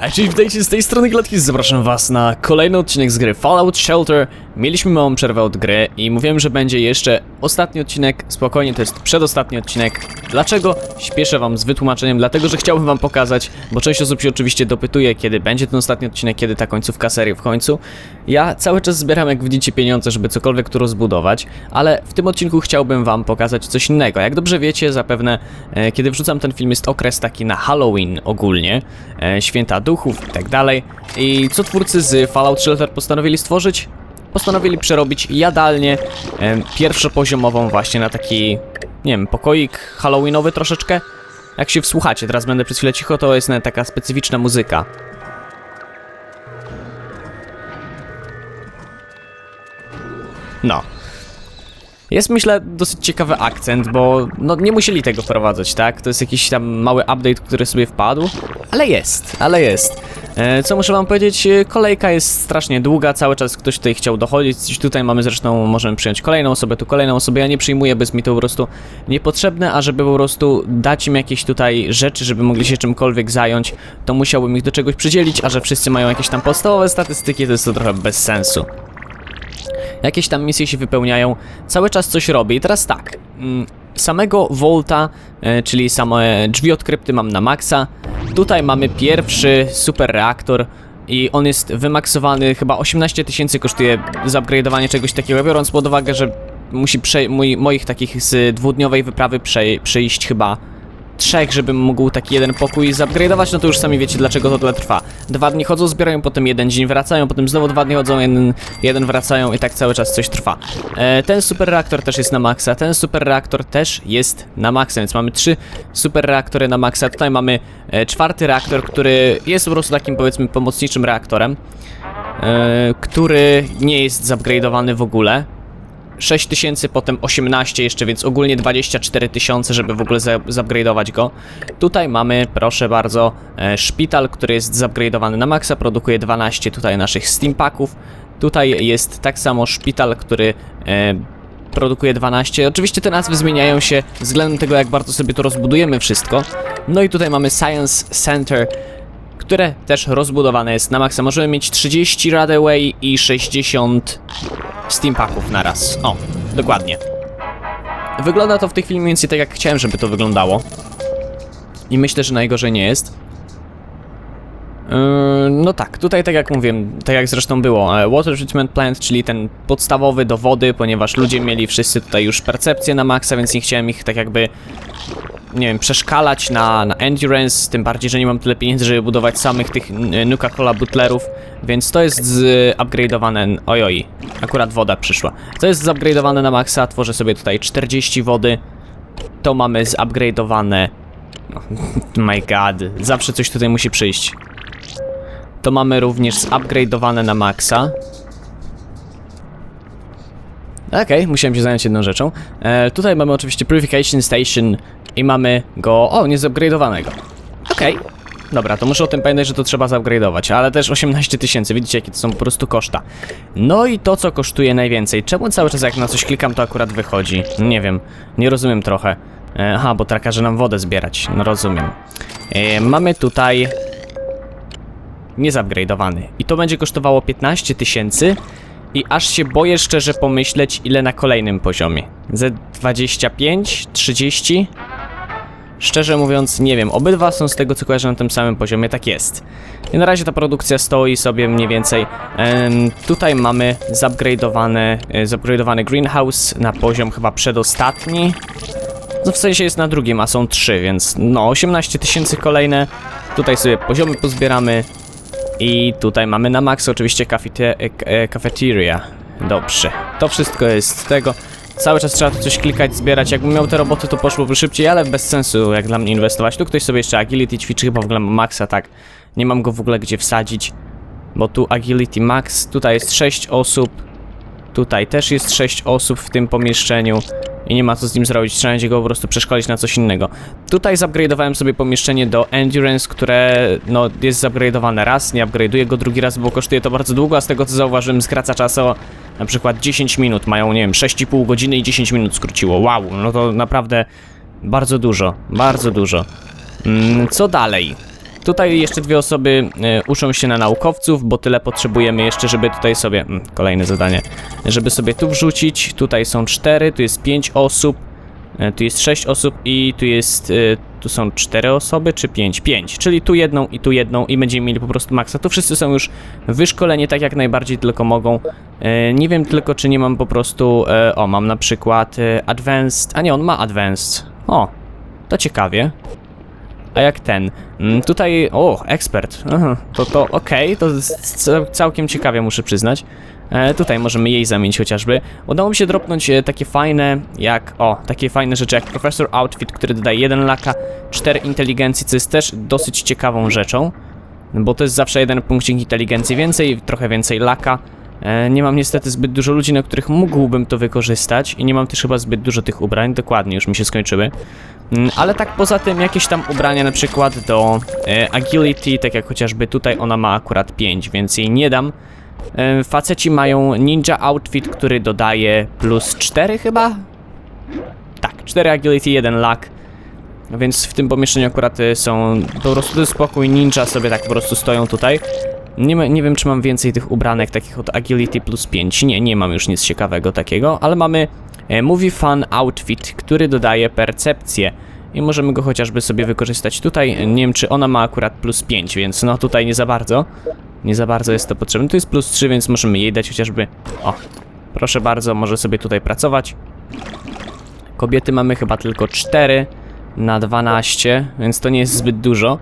Cześć, witajcie z tej strony Gladkis, zapraszam was na kolejny odcinek z gry Fallout Shelter. Mieliśmy małą przerwę od gry i mówiłem, że będzie jeszcze ostatni odcinek, spokojnie, to jest przedostatni odcinek. Dlaczego? Śpieszę wam z wytłumaczeniem, dlatego że chciałbym wam pokazać, bo część osób się oczywiście dopytuje, kiedy będzie ten ostatni odcinek, kiedy ta końcówka serii w końcu. Ja cały czas zbieram, jak widzicie, pieniądze, żeby cokolwiek tu rozbudować, ale w tym odcinku chciałbym wam pokazać coś innego. Jak dobrze wiecie, zapewne, e, kiedy wrzucam ten film, jest okres taki na Halloween ogólnie, e, święta duchów i tak dalej. I co twórcy z Fallout Shelter postanowili stworzyć? Postanowili przerobić jadalnię e, pierwszopoziomową właśnie na taki, nie wiem, pokoik halloweenowy troszeczkę. Jak się wsłuchacie, teraz będę przez chwilę cicho, to jest taka specyficzna muzyka. No. Jest myślę dosyć ciekawy akcent, bo no nie musieli tego wprowadzać, tak? To jest jakiś tam mały update, który sobie wpadł, ale jest, ale jest. E, co muszę wam powiedzieć, e, kolejka jest strasznie długa, cały czas ktoś tutaj chciał dochodzić, tutaj mamy zresztą, możemy przyjąć kolejną osobę, tu kolejną osobę, ja nie przyjmuję, jest mi to po prostu niepotrzebne, a żeby po prostu dać im jakieś tutaj rzeczy, żeby mogli się czymkolwiek zająć, to musiałbym ich do czegoś przydzielić, a że wszyscy mają jakieś tam podstawowe statystyki, to jest to trochę bez sensu. Jakieś tam misje się wypełniają, cały czas coś robię. I teraz tak, mm, samego Volta, e, czyli same drzwi od krypty mam na maksa, tutaj mamy pierwszy super reaktor i on jest wymaksowany, chyba 18 tysięcy kosztuje zupgrade'owanie czegoś takiego, biorąc pod uwagę, że musi prze, moich takich z dwudniowej wyprawy prze, przejść chyba trzech, żebym mógł taki jeden pokój zupgrade'ować, no to już sami wiecie dlaczego to tyle trwa. Dwa dni chodzą, zbierają, potem jeden dzień wracają, potem znowu dwa dni chodzą, jeden, jeden wracają i tak cały czas coś trwa. E, ten super reaktor też jest na maksa, ten super reaktor też jest na maksa, więc mamy trzy super reaktory na maksa. Tutaj mamy e, czwarty reaktor, który jest po prostu takim powiedzmy pomocniczym reaktorem, e, który nie jest zupgrade'owany w ogóle. 6000, potem 18 jeszcze, więc ogólnie 24 tysiące, żeby w ogóle zupgrade'ować go. Tutaj mamy, proszę bardzo, e, szpital, który jest zupgrade'owany na maksa, produkuje 12 tutaj naszych steampaków. Tutaj jest tak samo szpital, który e, produkuje 12. Oczywiście te nazwy zmieniają się względem tego, jak bardzo sobie to rozbudujemy wszystko. No i tutaj mamy Science Center, które też rozbudowane jest na maksa. Możemy mieć 30 Radaway i 60 steampaków na raz. O, dokładnie. Wygląda to w tej chwili mniej więcej tak, jak chciałem, żeby to wyglądało. I myślę, że najgorzej nie jest. Yy, no tak, tutaj tak jak mówiłem, tak jak zresztą było, e, Water Treatment Plant, czyli ten podstawowy do wody, ponieważ ludzie mieli wszyscy tutaj już percepcję na maksa, więc nie chciałem ich tak jakby, nie wiem, przeszkalać na, na endurance, tym bardziej, że nie mam tyle pieniędzy, żeby budować samych tych Nuka-Cola butlerów, więc to jest z upgrade'owane, ojoj, akurat woda przyszła. To jest zupgrade'owane na maksa, tworzę sobie tutaj 40 wody, to mamy zupgrade'owane, oh my god, zawsze coś tutaj musi przyjść. To mamy również zupgrade'owane na maksa. Okej, musiałem się zająć jedną rzeczą. E, tutaj mamy oczywiście Purification Station i mamy go... O, nie zupgrade'owanego. Okej. Dobra, to muszę o tym pamiętać, że to trzeba zupgrade'ować, ale też 18 tysięcy, widzicie jakie to są po prostu koszta. No i to, co kosztuje najwięcej. Czemu cały czas jak na coś klikam, to akurat wychodzi? Nie wiem, nie rozumiem trochę. E, Aha, bo tak każe nam wodę zbierać, no rozumiem. E, mamy tutaj nie zupgrade'owany. I to będzie kosztowało 15 tysięcy i aż się boję szczerze pomyśleć ile na kolejnym poziomie. Z 25? 30? Szczerze mówiąc nie wiem, obydwa są z tego co kojarzę na tym samym poziomie, tak jest. I na razie ta produkcja stoi sobie mniej więcej. Em, tutaj mamy zupgrade'owane, e, zupgrade'owany greenhouse na poziom chyba przedostatni. No w sensie jest na drugim, a są trzy, więc no 18 tysięcy kolejne. Tutaj sobie poziomy pozbieramy. I tutaj mamy na max oczywiście e, e, cafeteria. Dobrze. To wszystko jest tego. Cały czas trzeba tu coś klikać, zbierać. Jakbym miał te roboty, to poszłoby szybciej, ale bez sensu jak dla mnie inwestować. Tu ktoś sobie jeszcze agility ćwiczy, chyba w ogóle ma maxa, tak. Nie mam go w ogóle gdzie wsadzić. Bo tu agility max, tutaj jest 6 osób. Tutaj też jest 6 osób w tym pomieszczeniu i nie ma co z nim zrobić, trzeba będzie go po prostu przeszkolić na coś innego. Tutaj zupgrade'owałem sobie pomieszczenie do Endurance, które no jest zupgrade'owane raz, nie upgrade'uję go drugi raz, bo kosztuje to bardzo długo, a z tego co zauważyłem skraca czas o na przykład 10 minut, mają nie wiem 6,5 godziny i 10 minut skróciło, wow, no to naprawdę bardzo dużo, bardzo dużo. Mm, co dalej? Tutaj jeszcze dwie osoby e, uczą się na naukowców, bo tyle potrzebujemy jeszcze, żeby tutaj sobie... Mm, kolejne zadanie. Żeby sobie tu wrzucić. Tutaj są cztery, tu jest pięć osób. e, Tu jest sześć osób i tu jest... e, Tu są cztery osoby, czy pięć? Pięć, czyli tu jedną i tu jedną i będziemy mieli po prostu maksa. Tu wszyscy są już wyszkoleni tak jak najbardziej tylko mogą. Nie wiem tylko, czy nie mam po prostu... O, mam na przykład Advanced... A nie, on ma Advanced. O, to ciekawie. A jak ten? Mm, Tutaj, o, ekspert. Aha, to to okej, to całkiem ciekawie, muszę przyznać. E, tutaj możemy jej zamienić chociażby. Udało mi się dropnąć e, takie fajne, jak, o, takie fajne rzeczy jak Professor Outfit, który dodaje 1 laka, 4 inteligencji, co jest też dosyć ciekawą rzeczą. Bo to jest zawsze jeden punkcik inteligencji więcej, trochę więcej laka. E, nie mam niestety zbyt dużo ludzi, na których mógłbym to wykorzystać i nie mam też chyba zbyt dużo tych ubrań, dokładnie, już mi się skończyły. Mm, Ale tak poza tym jakieś tam ubrania na przykład do e, agility, tak jak chociażby tutaj ona ma akurat 5, więc jej nie dam. E, faceci mają ninja outfit, który dodaje plus 4 chyba? Tak, 4 agility, 1 luck. Więc w tym pomieszczeniu akurat są po prostu spokój ninja sobie tak po prostu stoją tutaj. Nie, nie wiem, czy mam więcej tych ubranek takich od Agility plus 5. Nie, nie mam już nic ciekawego takiego, ale mamy Movie Fun Outfit, który dodaje percepcję. I możemy go chociażby sobie wykorzystać tutaj. Nie wiem, czy ona ma akurat plus 5, więc no tutaj nie za bardzo. Nie za bardzo jest to potrzebne. Tu jest plus 3, więc możemy jej dać chociażby. O, proszę bardzo, może sobie tutaj pracować. Kobiety mamy chyba tylko 4 na 12, więc to nie jest zbyt dużo.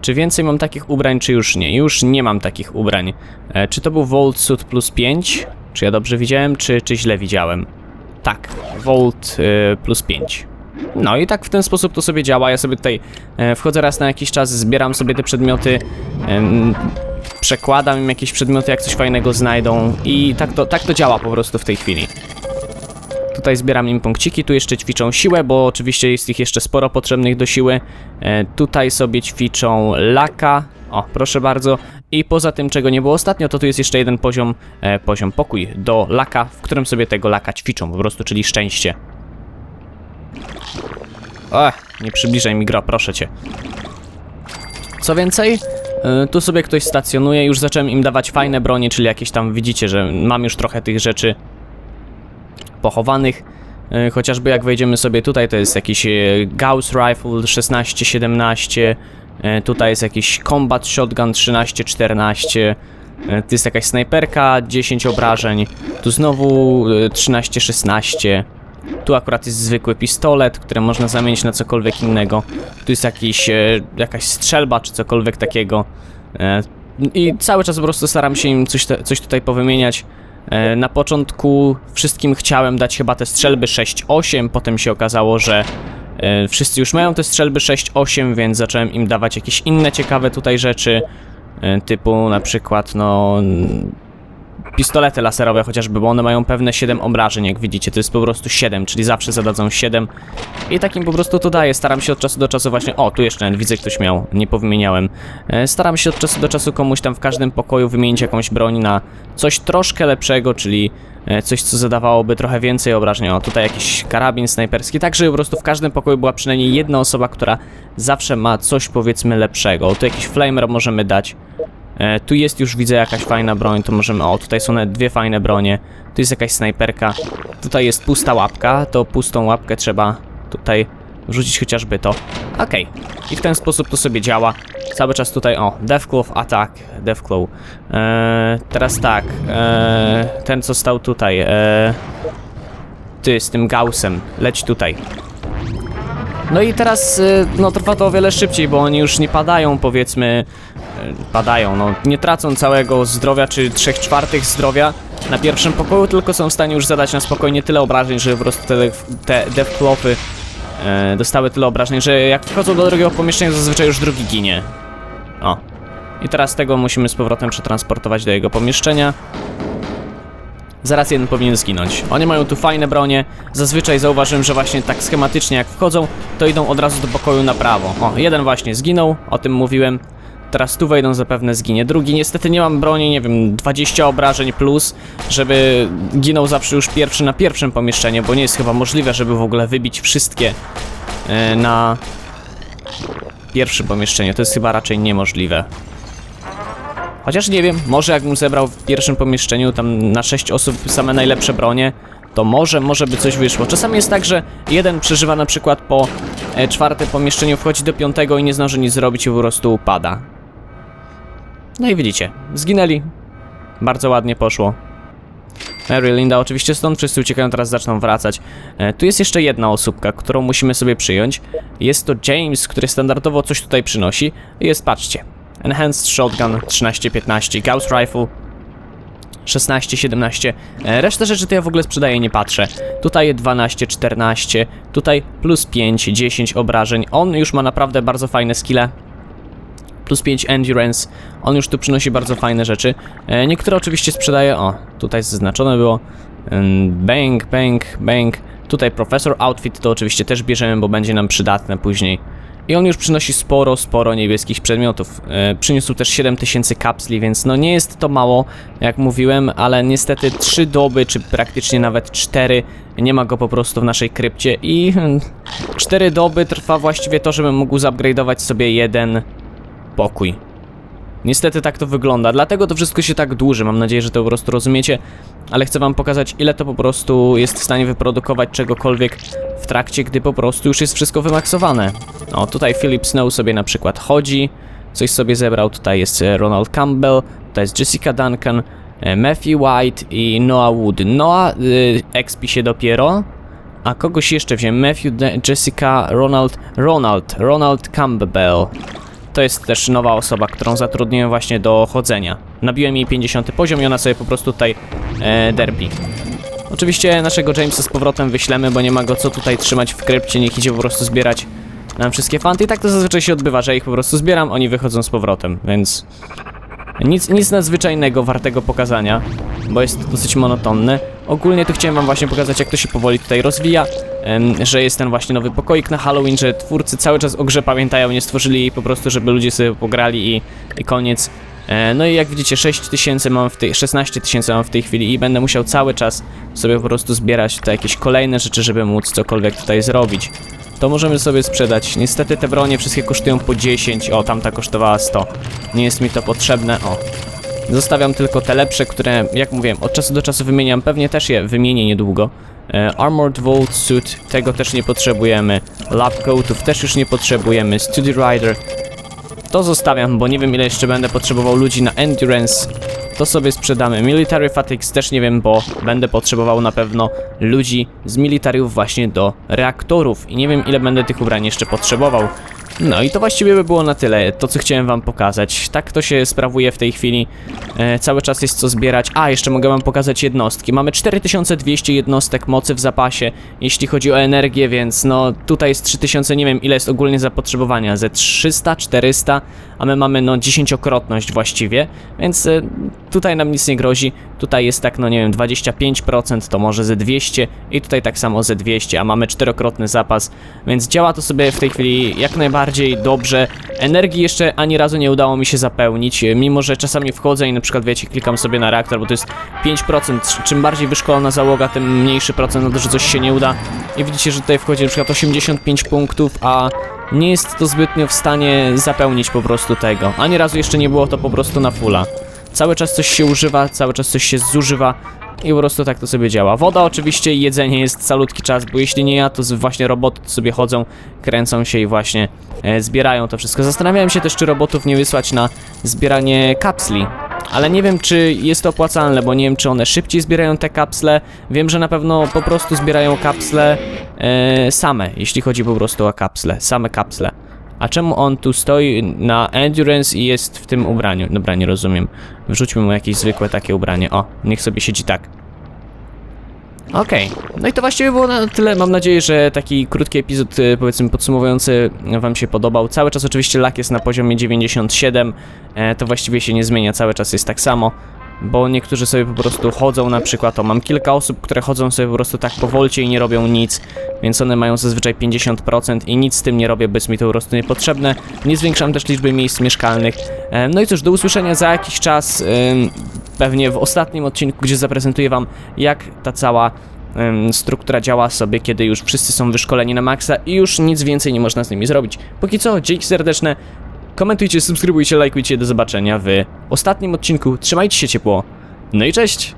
Czy więcej mam takich ubrań, czy już nie? Już nie mam takich ubrań. E, czy to był Volt Suit plus 5? Czy ja dobrze widziałem, czy, czy źle widziałem? Tak, Volt y, plus 5. No i tak w ten sposób to sobie działa. Ja sobie tutaj e, wchodzę raz na jakiś czas, zbieram sobie te przedmioty, em, przekładam im jakieś przedmioty, jak coś fajnego znajdą i tak to, tak to działa po prostu w tej chwili. Tutaj zbieram im punkciki, tu jeszcze ćwiczą siłę, bo oczywiście jest ich jeszcze sporo potrzebnych do siły. E, tutaj sobie ćwiczą laka. O, proszę bardzo. I poza tym, czego nie było ostatnio, to tu jest jeszcze jeden poziom, e, poziom pokój do laka, w którym sobie tego laka ćwiczą, po prostu, czyli szczęście. Ech, nie przybliżaj mi gro, proszę cię. Co więcej, e, tu sobie ktoś stacjonuje, już zacząłem im dawać fajne bronie, czyli jakieś tam, widzicie, że mam już trochę tych rzeczy pochowanych. E, Chociażby jak wejdziemy sobie tutaj, to jest jakiś e, Gauss Rifle 16-17, e, tutaj jest jakiś Combat Shotgun 13-14, e, tu jest jakaś snajperka 10 obrażeń, tu znowu e, 13-16, tu akurat jest zwykły pistolet, który można zamienić na cokolwiek innego, tu jest jakiś, jakaś strzelba czy cokolwiek takiego. I cały czas po prostu staram się im coś, coś tutaj powymieniać. E, Na początku wszystkim chciałem dać chyba te strzelby 6-8, potem się okazało, że e, wszyscy już mają te strzelby 6-8, więc zacząłem im dawać jakieś inne ciekawe tutaj rzeczy, e, typu na przykład no pistolety laserowe chociażby, bo one mają pewne 7 obrażeń, jak widzicie, to jest po prostu 7, czyli zawsze zadadzą 7 i takim po prostu to daję, staram się od czasu do czasu właśnie, o tu jeszcze widzę ktoś miał, nie powymieniałem, e, staram się od czasu do czasu komuś tam w każdym pokoju wymienić jakąś broń na coś troszkę lepszego, czyli e, coś, co zadawałoby trochę więcej obrażeń. O, tutaj jakiś karabin snajperski, tak żeby po prostu w każdym pokoju była przynajmniej jedna osoba, która zawsze ma coś powiedzmy lepszego. O, tu jakiś flamer możemy dać. E, tu jest już widzę jakaś fajna broń, to możemy, o tutaj są nawet dwie fajne bronie. Tu jest jakaś snajperka. Tutaj jest pusta łapka, to pustą łapkę trzeba tutaj wrzucić chociażby to. Okej. I w ten sposób to sobie działa. Cały czas tutaj, o, Deathclaw atak, Deathclaw. Eee, teraz tak, eee, ten co stał tutaj, eee, ty z tym Gaussem, leć tutaj. No i teraz, y, no trwa to o wiele szybciej, bo oni już nie padają, powiedzmy, padają, no nie tracą całego zdrowia, czy 3 czwartych zdrowia na pierwszym pokoju, tylko są w stanie już zadać na spokojnie tyle obrażeń, żeby po prostu te, te e, dostały tyle obrażeń, że jak wchodzą do drugiego pomieszczenia, zazwyczaj już drugi ginie. O. I teraz tego musimy z powrotem przetransportować do jego pomieszczenia. Zaraz jeden powinien zginąć. Oni mają tu fajne bronie. Zazwyczaj zauważyłem, że właśnie tak schematycznie jak wchodzą, to idą od razu do pokoju na prawo. O, jeden właśnie zginął, o tym mówiłem. Teraz tu wejdą, zapewne zginie. Drugi, niestety nie mam broni, nie wiem, 20 obrażeń plus, żeby ginął zawsze już pierwszy na pierwszym pomieszczeniu, bo nie jest chyba możliwe, żeby w ogóle wybić wszystkie e, na pierwszym pomieszczeniu. To jest chyba raczej niemożliwe. Chociaż nie wiem, może jakbym zebrał w pierwszym pomieszczeniu tam na 6 osób same najlepsze bronie, to może, może by coś wyszło. Czasami jest tak, że jeden przeżywa na przykład po e, czwartym pomieszczeniu, wchodzi do piątego i nie zdąży nic zrobić i po prostu upada. No i widzicie, zginęli. Bardzo ładnie poszło. Mary, Linda oczywiście stąd, wszyscy uciekają, teraz zaczną wracać. E, tu jest jeszcze jedna osóbka, którą musimy sobie przyjąć. Jest to James, który standardowo coś tutaj przynosi. Jest, patrzcie, Enhanced Shotgun 13-15, Gauss Rifle 16-17. E, Resztę rzeczy to ja w ogóle sprzedaję, nie patrzę. Tutaj 12-14, tutaj plus 5, 10 obrażeń. On już ma naprawdę bardzo fajne skille. Plus 5 endurance. On już tu przynosi bardzo fajne rzeczy. E, Niektóre oczywiście sprzedaję. O, tutaj zaznaczone było. Ym, Bang, bang, bang. Tutaj profesor outfit to oczywiście też bierzemy, bo będzie nam przydatne później. I on już przynosi sporo, sporo niebieskich przedmiotów. E, przyniósł też 7000 kapsli, więc no nie jest to mało, jak mówiłem, ale niestety 3 doby, czy praktycznie nawet 4, nie ma go po prostu w naszej krypcie i 4 doby trwa właściwie to, żebym mógł zupgrade'ować sobie jeden pokój. Niestety tak to wygląda, dlatego to wszystko się tak dłuży. Mam nadzieję, że to po prostu rozumiecie, ale chcę wam pokazać, ile to po prostu jest w stanie wyprodukować czegokolwiek w trakcie, gdy po prostu już jest wszystko wymaksowane. O, tutaj Philip Snow sobie na przykład chodzi, coś sobie zebrał, tutaj jest e, Ronald Campbell, tutaj jest Jessica Duncan, e, Matthew White i Noah Wood. Noah y, expi się dopiero, a kogoś jeszcze wziąłem, Matthew, Jessica, Ronald, Ronald, Ronald Campbell. To jest też nowa osoba, którą zatrudniłem właśnie do chodzenia. Nabiłem jej 50 poziom i ona sobie po prostu tutaj e. Oczywiście naszego Jamesa z powrotem wyślemy, bo nie ma go co tutaj trzymać w krypcie, niech idzie po prostu zbierać nam wszystkie fanty. I tak to zazwyczaj się odbywa, że ich po prostu zbieram, oni wychodzą z powrotem, więc... Nic, nic nadzwyczajnego wartego pokazania, bo jest to dosyć monotonne. Ogólnie tu chciałem wam właśnie pokazać, jak to się powoli tutaj rozwija, że jest ten właśnie nowy pokoik na Halloween, że twórcy cały czas o grze pamiętają, nie stworzyli jej po prostu, żeby ludzie sobie pograli i, i koniec. E, No i jak widzicie 6 tysięcy mam w tej, 16 tysięcy mam w tej chwili i będę musiał cały czas sobie po prostu zbierać tutaj jakieś kolejne rzeczy, żeby móc cokolwiek tutaj zrobić. To możemy sobie sprzedać. Niestety te bronie wszystkie kosztują po 10. O, tamta kosztowała 100. Nie jest mi to potrzebne. O. Zostawiam tylko te lepsze, które, jak mówiłem, od czasu do czasu wymieniam. Pewnie też je wymienię niedługo. E, Armored Vault Suit, tego też nie potrzebujemy. Lab Coatów też już nie potrzebujemy. Study Rider, to zostawiam, bo nie wiem ile jeszcze będę potrzebował ludzi na Endurance. To sobie sprzedamy. Military Fatigues też nie wiem, bo będę potrzebował na pewno ludzi z militariów właśnie do reaktorów. I nie wiem ile będę tych ubrań jeszcze potrzebował. No i to właściwie by było na tyle, to co chciałem wam pokazać. Tak to się sprawuje w tej chwili. E, cały czas jest co zbierać. A, jeszcze mogę wam pokazać jednostki. Mamy 4200 jednostek mocy w zapasie, jeśli chodzi o energię, więc no tutaj jest 3000, nie wiem ile jest ogólnie zapotrzebowania, ze 300, 400, a my mamy no dziesięciokrotność właściwie, więc e, tutaj nam nic nie grozi. Tutaj jest tak, no nie wiem, 25%, to może ze 200 i tutaj tak samo ze 200, a mamy czterokrotny zapas, więc działa to sobie w tej chwili jak najbardziej dobrze. Energii jeszcze ani razu nie udało mi się zapełnić, e, mimo że czasami wchodzę i na przykład wiecie, klikam sobie na reaktor, bo to jest 5%, czym bardziej wyszkolona załoga, tym mniejszy procent na to, że coś się nie uda. I widzicie, że tutaj wchodzi na przykład 85 punktów, a nie jest to zbytnio w stanie zapełnić po prostu tego. Ani razu jeszcze nie było to po prostu na fulla. Cały czas coś się używa, cały czas coś się zużywa i po prostu tak to sobie działa. Woda oczywiście i jedzenie jest calutki czas, bo jeśli nie ja, to właśnie roboty sobie chodzą, kręcą się i właśnie e, zbierają to wszystko. Zastanawiałem się też, czy robotów nie wysłać na zbieranie kapsli. Ale nie wiem, czy jest to opłacalne, bo nie wiem, czy one szybciej zbierają te kapsle. Wiem, że na pewno po prostu zbierają kapsle e, same, jeśli chodzi po prostu o kapsle, same kapsle. A czemu on tu stoi na endurance i jest w tym ubraniu? Dobra, nie rozumiem. Wrzućmy mu jakieś zwykłe takie ubranie. O, niech sobie siedzi tak. Okej, no i to właściwie było na tyle. Mam nadzieję, że taki krótki epizod, e, powiedzmy podsumowujący, Wam się podobał. Cały czas oczywiście lak jest na poziomie 97, e, to właściwie się nie zmienia, cały czas jest tak samo. Bo niektórzy sobie po prostu chodzą, na przykład, o mam kilka osób, które chodzą sobie po prostu tak powolcie i nie robią nic, więc one mają zazwyczaj 50% i nic z tym nie robię, bo jest mi to po prostu niepotrzebne. Nie zwiększam też liczby miejsc mieszkalnych. E, No i cóż, do usłyszenia za jakiś czas, pewnie w ostatnim odcinku, gdzie zaprezentuję Wam, jak ta cała struktura działa sobie, kiedy już wszyscy są wyszkoleni na maksa i już nic więcej nie można z nimi zrobić. Póki co, dzięki serdeczne. Komentujcie, subskrybujcie, lajkujcie. Do zobaczenia w ostatnim odcinku. Trzymajcie się ciepło. No i cześć!